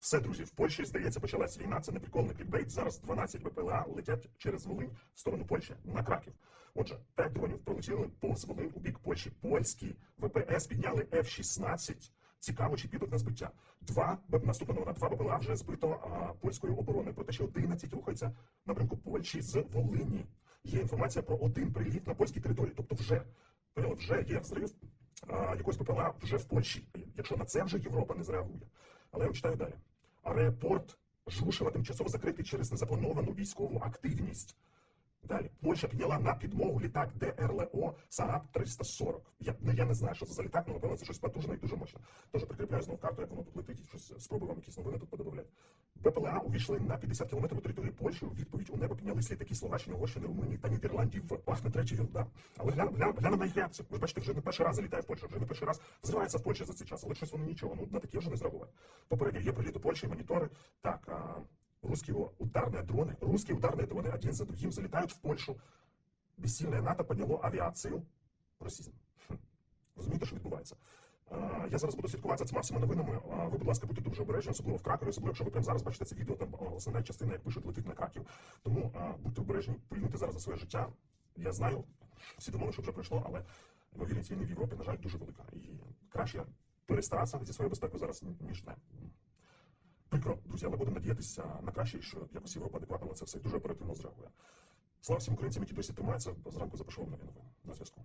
Все, друзі, в Польщі, здається, почалась війна. Це не прикол, клікбейт. Зараз 12 БПЛА летять через Волинь в сторону Польщі на Краків. Отже, 5 дронів пролетіли повз Волинь у бік Польщі. Польські ВПС підняли F-16. Цікаво, чи підуть на збиття. Два наступна новина. Два БПЛА вже збито а, польською обороною. Про те, що 11 рухаються в напрямку Польщі з Волині. Є інформація про один приліт на польській території. Тобто, вже вже є взрив а, якогось БПЛА вже в Польщі. Якщо на це вже Європа не зреагує. Але я читаю далі. Аеропорт Жушева тимчасово закритий через незаплановану військову активність. Далі Польща підняла на підмогу літак ДРЛО Сааб 340. Я, ну, я не знаю, що це за літак, але напевно це щось потужне і дуже мощне. Тож прикріпляю знову карту, як воно тут летить, щось спробую вам якісь новини тут подобавляти. БПЛА увійшли на 50 кілометрів у територію Польщі. У відповідь у небо піднялись літаки Словаччини, Угорщини, Румунії та Нідерландів. Пахне третій вілда. Але глянь, глянь, глянь на їх реакцію. Ви ж бачите, вже не перший раз залітає в Польщу, вже не перший раз взривається в Польщі за цей час, але щось воно нічого. Ну на такі вже не зреагували. Попередньо є приліт у Польщі, монітори. Так, русские ударные дроны, русские ударные дроны один за другим залетают в Польшу. Бессильное НАТО подняло авіацію. Російську. Хм. Розумієте, що відбувається? А, Я зараз буду слідкувати за цими всіма новинами. А Ви, будь ласка, будьте дуже обережні, особливо в Кракові, особливо, якщо ви прямо зараз бачите це відео, там а, основна частина, як пишуть, летить на Краків. Тому а, будьте обережні, полюйте зараз за своє життя. Я знаю, всі думали, що вже пройшло, але ймовірність війни в Європі, на жаль, дуже велика. І краще перестаратися зі своєю безпекою зараз, ніж не. Прикро, друзі, але будемо надіятися на краще, що якось Європа адекватно на це все дуже оперативно зреагує. Слава всім українцям, які досі тримаються. Зранку запишу вам нові новини. На зв'язку.